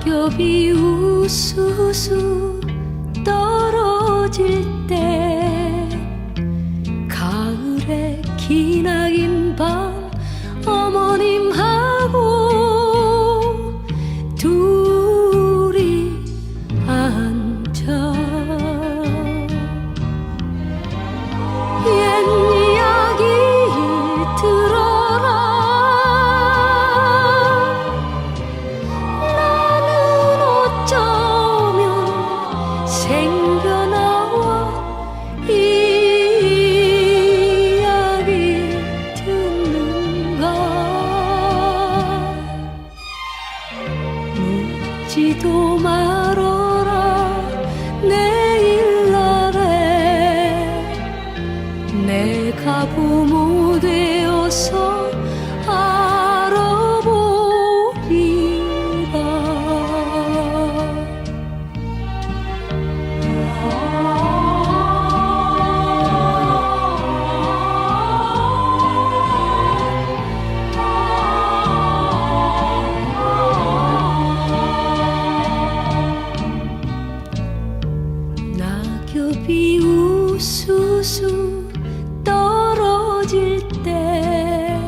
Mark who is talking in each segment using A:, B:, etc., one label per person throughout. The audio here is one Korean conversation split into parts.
A: 낙엽이 우수수 떨어질 때 생겨나와 이야기 듣는가? 묻지도 말어 우수수 떨어질 때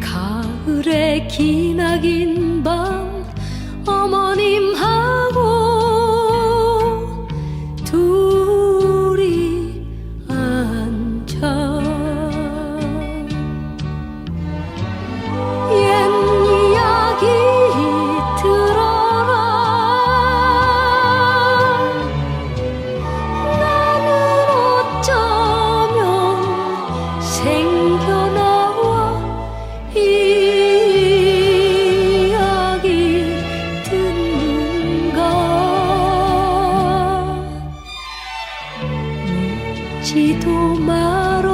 A: 가을의 기나긴 밤 어머님 하 지도 말어